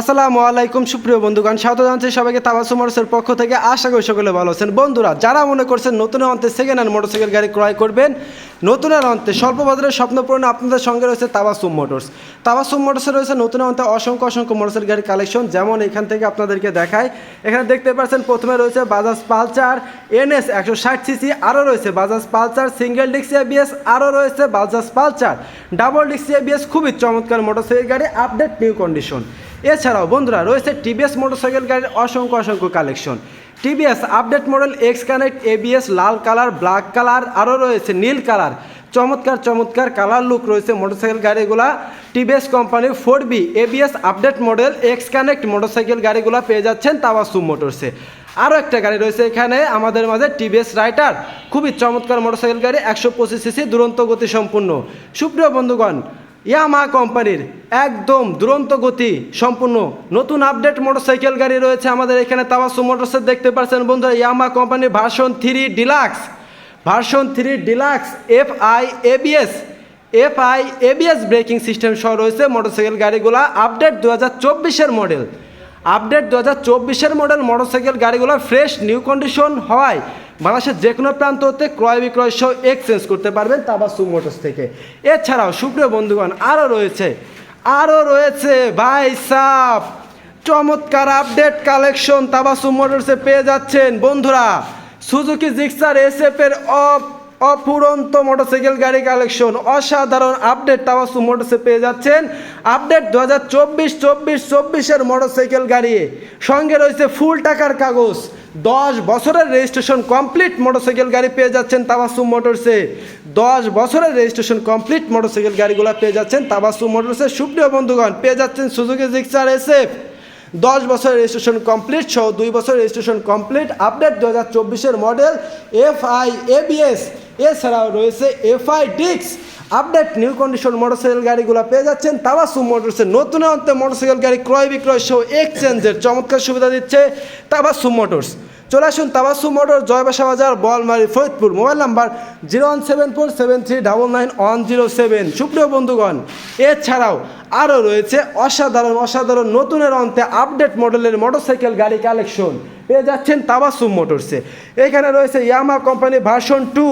আসসালামু আলাইকুম, সুপ্রিয় বন্ধুগণ। স্বাগত জানাচ্ছি সবাইকে তাবাসু মোটরসের পক্ষ থেকে। আশা করি সকলে ভালো আছেন। বন্ধুরা, যারা মনে করছেন নতুন অন্তে সেকেন্ড হ্যান্ড মোটরসাইকেল গাড়ি ক্রয় করবেন, নতুন অন্তে স্বল্প বাজারের স্বপ্নপূরণ আপনাদের সঙ্গে রয়েছে তাবাসুম মোটরস। তাবাসুম মোটরসে রয়েছে নতুন অন্তে অসংখ্য অসংখ্য মোটরসাইকেল গাড়ির কালেকশন। যেমন এখান থেকে আপনাদেরকে দেখায় এখানে দেখতে পাচ্ছেন প্রথমে রয়েছে বাজাজ পালচার এনএস একশো ষাট সিসি আরও রয়েছে বাজাজ পালচার সিঙ্গেল ডিক্স এবিএস আরও রয়েছে বাজাজ পালচার ডাবল ডিক্স এবিএস খুবই চমৎকার মোটরসাইকেল গাড়ি আপডেট নিউ কন্ডিশন এছাড়াও বন্ধুরা রয়েছে টিভিএস মোটরসাইকেল গাড়ির অসংখ্য অসংখ্য collection. TVS update model X connect ABS লাল কালার, ব্ল্যাক কালার, আরও রয়েছে নীল কালার। চমৎকার চমৎকার কালার লুক রয়েছে মোটরসাইকেল গাড়িগুলা। টিভিএস কোম্পানির four B ABS update model X connect motorcycle গাড়িগুলো পেয়ে যাচ্ছেন তাওয়াসু মোটরসে আরও একটা গাড়ি রয়েছে এখানে আমাদের মাঝে টিভিএস রাইটার। খুবই চমৎকার মোটরসাইকেল গাড়ি, একশো পঁচিশ সিসি দুরন্ত গতি সম্পূর্ণ। সুপ্রিয় বন্ধুগণ ইয়ামা কোম্পানির একদম দুরন্ত গতি সম্পূর্ণ নতুন আপডেট মোটরসাইকেল গাড়ি রয়েছে আমাদের এখানে তাওয়াসু মোটরসাইকেল দেখতে পাচ্ছেন বন্ধুরা ইয়ামা কোম্পানির version three deluxe version three deluxe F I ABS F I ABS braking system সহ রয়েছে মোটরসাইকেল গাড়িগুলা। আপডেট দু হাজার চব্বিশের মডেল আপডেট দু হাজার চব্বিশের মডেল মোটরসাইকেল গাড়িগুলো ফ্রেশ নিউ কন্ডিশন হওয়ায় বাংলাদেশের যে কোনো প্রান্ত হতে ক্রয় বিক্রয় সহ এক্সচেঞ্জ করতে পারবেন তাবাসু মোটরস থেকে। এছাড়াও সুপ্রিয় বন্ধুগণ, আরও রয়েছে আরও রয়েছে ভাই সাপ চমৎকার আপডেট কালেকশন তাবাসু মোটরসে পেয়ে যাচ্ছেন। বন্ধুরা, সুজুকি জিক্সার এসএফ এর অফ অফুরন্ত মোটরসাইকেল গাড়ি কালেকশন, অসাধারণ আপডেট তাওয়াসু মোটরসে পেয়ে যাচ্ছেন। আপডেট দু হাজার চব্বিশ চব্বিশ, চব্বিশের মোটরসাইকেল গাড়ি। সঙ্গে রয়েছে ফুল টাকার কাগজ। দশ বছরের রেজিস্ট্রেশন কমপ্লিট মোটরসাইকেল গাড়ি পেয়ে যাচ্ছেন তাবাসু মোটরসে। দশ বছরের রেজিস্ট্রেশন কমপ্লিট মোটরসাইকেল গাড়িগুলো পেয়ে যাচ্ছেন তাবাসু মোটরসে। সুপ্রিয় বন্ধুগণ, পেয়ে যাচ্ছেন সুজুকি জিক্সার এসএফ দশ বছরের রেজিস্ট্রেশন কমপ্লিট সহ দুই বছর রেজিস্ট্রেশন কমপ্লিট আপডেট দু হাজার চব্বিশের মডেল এফ আই এবিএস এছাড়াও রয়েছে এফ আই ডিক্স আপডেট নিউ কন্ডিশন মোটরসাইকেল গাড়িগুলো পেয়ে যাচ্ছেন। তাবাসু মোটরসের নতুন অন্তে মোটরসাইকেল গাড়ি ক্রয় বিক্রয় সহ এক্সচেঞ্জের চমৎকার সুবিধা দিচ্ছে তাবাসু মোটরস চলে আসুন তাবাসু মোটর জয়বাসা বাজার Bolmari, Faridpur. Mobile number zero one seven four seven three double nine one zero seven. সুপ্রিয় বন্ধুগণ, এছাড়াও আরও রয়েছে অসাধারণ অসাধারণ নতুনের অন্তে আপডেট মডেলের মোটরসাইকেল গাড়ি কালেকশন পেয়ে যাচ্ছেন তাবাসুম মোটরসে এখানে রয়েছে ইয়ামা কোম্পানি ভার্সন টু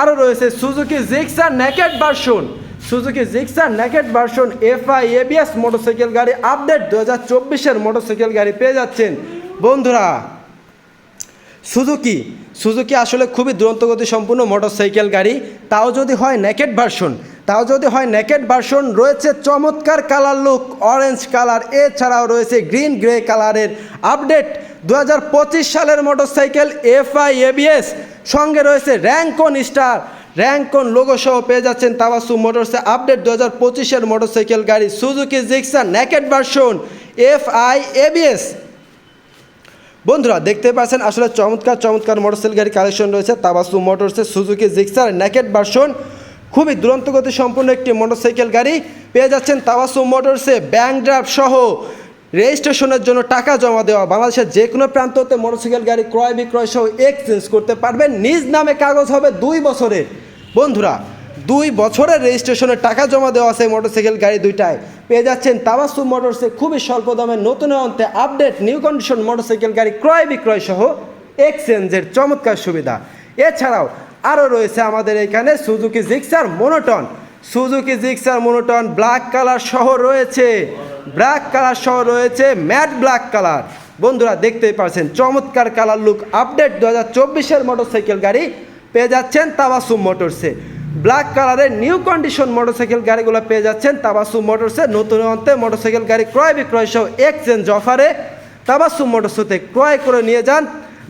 আরও রয়েছে Suzuki Gixxer naked version. Suzuki Gixxer naked version FI ABS motorcycle গাড়ি আপডেট দু হাজার চব্বিশের মোটরসাইকেল গাড়ি পেয়ে যাচ্ছেন। বন্ধুরা, সুজুকি সুজুকি আসলে খুবই দুরন্তগতি সম্পূর্ণ মোটরসাইকেল গাড়ি। তাও যদি হয় নেকেট ভার্সন, তাও যদি হয় নেকেট ভার্সন, রয়েছে চমৎকার কালার লুক, অরেঞ্জ কালার, এছাড়াও রয়েছে গ্রিন, গ্রে কালারের আপডেট দু হাজার পঁচিশ সালের মোটরসাইকেল এফআই এবিএস। সঙ্গে রয়েছে র্যাঙ্কন স্টার। র্যাঙ্কন লোগো সহ পেয়ে যাচ্ছেন তাওয়াসু মোটরসে। আপডেট দু হাজার পঁচিশের মোটরসাইকেল গাড়ি Suzuki Gixxer naked version FI ABS. বন্ধুরা, দেখতে পাচ্ছেন আসলে চমৎকার চমৎকার মোটরসাইকেল গাড়ি কালেকশন রয়েছে তাবাসু মোটরসের সুজুকি জিক্সার নেকেট ভার্সন খুবই দুরন্ত গতি সম্পূর্ণ একটি মোটরসাইকেল গাড়ি। পেয়ে যাচ্ছেন তাবাসু মোটরসে ব্যাংক ড্রাফট সহ। রেজিস্ট্রেশনের জন্য টাকা জমা দেওয়া বাংলাদেশের যে কোনো প্রান্ততে মোটরসাইকেল, গাড়ি ক্রয়, বিক্রয় সহ এক্সচেঞ্জ করতে পারবেন। নিজ নামে কাগজ হবে দুই বছরের বন্ধুরা, দুই বছরের রেজিস্ট্রেশনের টাকা জমা দেওয়া আছে মোটরসাইকেল, গাড়ি দুইটায়। পেয়ে যাচ্ছেন তাবাসু মোটরসে খুবই স্বল্প দামে নতুন অন্তে আপডেট নিউ কন্ডিশন মোটরসাইকেল, গাড়ি ক্রয়, বিক্রয় সহ এক্সচেঞ্জের চমৎকার সুবিধা। এছাড়াও আরও রয়েছে আমাদের এখানে Suzuki Gixxer monotone Suzuki Gixxer monotone black colour সহ রয়েছে। ব্ল্যাক কালার সহ রয়েছে ম্যাট ব্ল্যাক কালার। বন্ধুরা দেখতেই পাচ্ছেন, চমৎকার কালার লুক আপডেট দু হাজার চব্বিশের মোটরসাইকেল গাড়ি পেয়ে যাচ্ছেন তাবাসুম মোটরসে ব্ল্যাক কালারের নিউ কন্ডিশন মোটরসাইকেল গাড়িগুলো পেয়ে যাচ্ছেন তাবাসু মোটরসে নতুন অন্তে মোটরসাইকেল গাড়ি ক্রয় বিক্রয় সহ এক্সচেঞ্জ অফারে তাবাসু মোটরসতে ক্রয় করে নিয়ে যান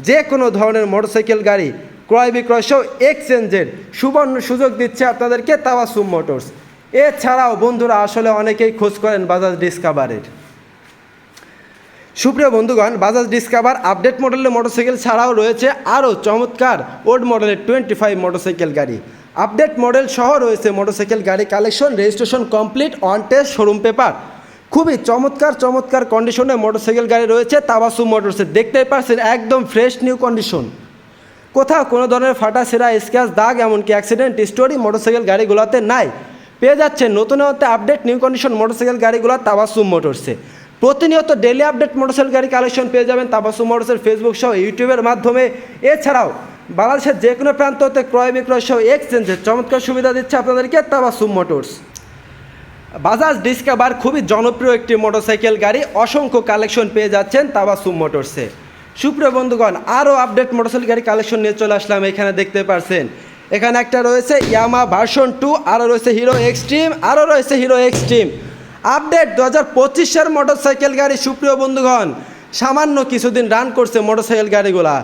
যে কোনো ধরনের মোটরসাইকেল গাড়ি। ক্রয় বিক্রয় সহ এক্সচেঞ্জের সুবর্ণ সুযোগ দিচ্ছে আপনাদেরকে তাবাসুম মোটরস। এছাড়াও বন্ধুরা, আসলে অনেকেই খোঁজ করেন বাজাজ ডিসকাভারের সুপ্রিয় বন্ধুগণ বাজাজ ডিসকাভার আপডেট মডেলের মোটরসাইকেল ছাড়াও রয়েছে আরও চমৎকার ওল্ড মডেলের টোয়েন্টি ফাইভ মোটরসাইকেল গাড়ি। আপডেট মডেল সহ রয়েছে মোটরসাইকেল গাড়ি collection registration complete on test showroom paper খুবই চমৎকার চমৎকার কন্ডিশনে মোটরসাইকেল গাড়ি রয়েছে তাবাসু মোটরসে দেখতেই পারছেন একদম ফ্রেশ নিউ কন্ডিশন কোথাও কোনো ধরনের ফাটা সেরা স্ক্যাচ দাগ, এমনকি অ্যাক্সিডেন্ট স্টোরি মোটরসাইকেল গাড়িগুলোতে নাই। পেয়ে যাচ্ছে নতুন হতে আপডেট নিউ কন্ডিশন মোটরসাইকেল গাড়িগুলো তাবাসুম মোটরসে প্রতিনিয়ত ডেলি আপডেট মোটরসাইকেল গাড়ি কালেকশন পেয়ে যাবেন তাবাসুম মোটরসের ফেসবুক সহ ইউটিউবের মাধ্যমে। এছাড়াও, বাংলাদেশের যে কোনো প্রান্ত হতে ক্রয় বিক্রয় সহ এক্সচেঞ্জের চমৎকার সুবিধা দিচ্ছে আপনাদেরকে তাবাসুম মোটরস বাজাজ ডিসকাভার খুবই জনপ্রিয় একটি মোটরসাইকেল গাড়ি, অসংখ্য কালেকশন পেয়ে যাচ্ছেন তাবাসুম মোটরসে সুপ্রিয় বন্ধুগণ, আরও আপডেট মোটরসাইকেল গাড়ি কালেকশন নিয়ে চলে আসলাম, এখানে দেখতে পারছেন। এখানে একটা রয়েছে ইয়ামা ভার্সন টু আরও রয়েছে হিরো এক্সট্রিম আরও রয়েছে হিরো এক্সট্রিম। আপডেট দু হাজার পঁচিশের মোটরসাইকেল গাড়ি, সুপ্রিয় বন্ধুগণ, সামান্য কিছুদিন রান করছে মোটরসাইকেল গাড়িগুলা।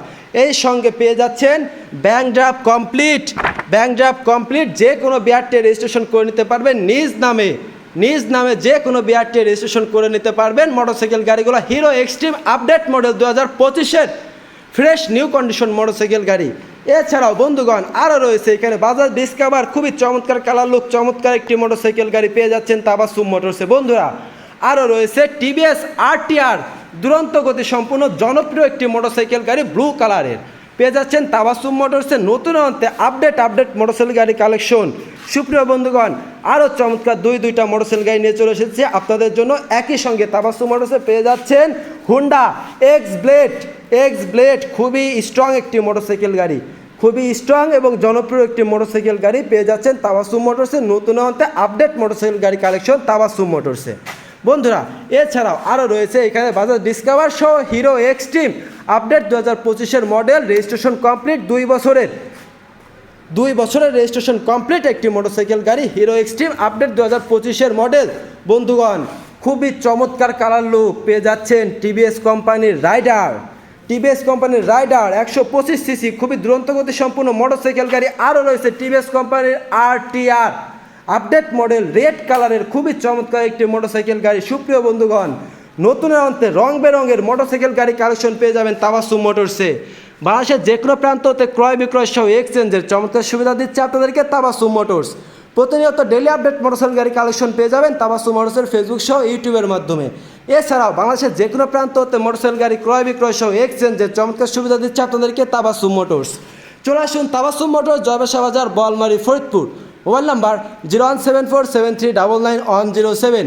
এই সঙ্গে পেয়ে যাচ্ছেন bank draft complete. Bank draft complete, যে কোনো বিআরটি রেজিস্ট্রেশন করে নিতে পারবেন নিজ নামে। নিজ নামে যে কোনো বিআরটি রেজিস্ট্রেশন করে নিতে পারবেন মোটরসাইকেল গাড়িগুলো। হিরো এক্সট্রিম আপডেট মডেল দু হাজার পঁচিশের, ফ্রেশ নিউ কন্ডিশন মোটরসাইকেল গাড়ি। এছাড়াও বন্ধুগণ আরও রয়েছে এখানে বাজার ডিসকাভার, খুবই চমৎকার কালার লুক, চমৎকার একটি মোটরসাইকেল গাড়ি পেয়ে যাচ্ছেন তাবাসুম মোটরসে। বন্ধুরা আরও রয়েছে টিভিএস, আরটিআর, দুরন্ত গতি সম্পূর্ণ জনপ্রিয় একটি মোটরসাইকেল গাড়ি, ব্লু কালারের। পেয়ে যাচ্ছেন তাবাসুম মোটরসের নতুন অন্তে আপডেট আপডেট মোটরসাইকেল গাড়ি কালেকশন সুপ্রিয় বন্ধুগণ, আরও চমৎকার দুই, দুইটা মোটরসাইকেল গাড়ি নিয়ে চলে এসেছে। আপনাদের জন্য একই সঙ্গে তাবাসুম মোটরসে পেয়ে যাচ্ছেন Honda X blade X blade খুবই স্ট্রং একটি মোটরসাইকেল গাড়ি। খুবই স্ট্রং এবং জনপ্রিয় একটি মোটরসাইকেল গাড়ি পেয়ে যাচ্ছেন তাবাসুম মোটরসের নতুন অন্তে আপডেট মোটরসাইকেল গাড়ি কালেকশন তাবাসুম মোটরসে। বন্ধুরা, এছাড়াও আরও রয়েছে এখানে বাজার ডিসকাভার সহ হিরো এক্সট্রিম আপডেট দু হাজার পঁচিশের মডেল, রেজিস্ট্রেশন কমপ্লিট, দুই বছরের দুই বছরের রেজিস্ট্রেশন কমপ্লিট একটি মোটরসাইকেল গাড়ি, হিরো এক্সট্রিম, আপডেট দু হাজার পঁচিশের মডেল। বন্ধুগণ, খুবই চমৎকার কালার লুক পেয়ে যাচ্ছেন টিভিএস কোম্পানির রাইডার। টিভিএস কোম্পানির রাইডার একশো পঁচিশ সিসি, খুবই দুরন্তগতি সম্পূর্ণ মোটরসাইকেল গাড়ি আরও রয়েছে টিভিএস কোম্পানির আর। আপডেট মডেল রেড কালারের খুবই চমৎকার একটি মোটরসাইকেল গাড়ি। সুপ্রিয় বন্ধুগণ নতুনের অন্তে রং বেরঙের মোটরসাইকেল গাড়ি কালেকশন পেয়ে যাবেন তাবাসুম মোটরসে বাংলাদেশের যে কোনো প্রান্ততে ক্রয় বিক্রয় সহ এক্সচেঞ্জের চমৎকার সুবিধা দিচ্ছে আপনাদেরকে তাবাসুম মোটরস। প্রতিনিয়ত ডেলি আপডেট মোটরসাইকেল গাড়ি কালেকশন পেয়ে যাবেন তাবাসুম মোটরসের ফেসবুক সহ ইউটিউবের মাধ্যমে। এছাড়াও বাংলাদেশের যে কোনো প্রান্ত হতে মোটরসাইকেল গাড়ি ক্রয় বিক্রয় সহ এক্সচেঞ্জের চমৎকার সুবিধা দিচ্ছে আপনাদেরকে তাবাসুম মোটরস। চলে আসুন তাবাসুম মোটরস জয়বাসা বাজার, Bolmari, Faridpur. Mobile number zero one seven four seven three double nine one zero seven.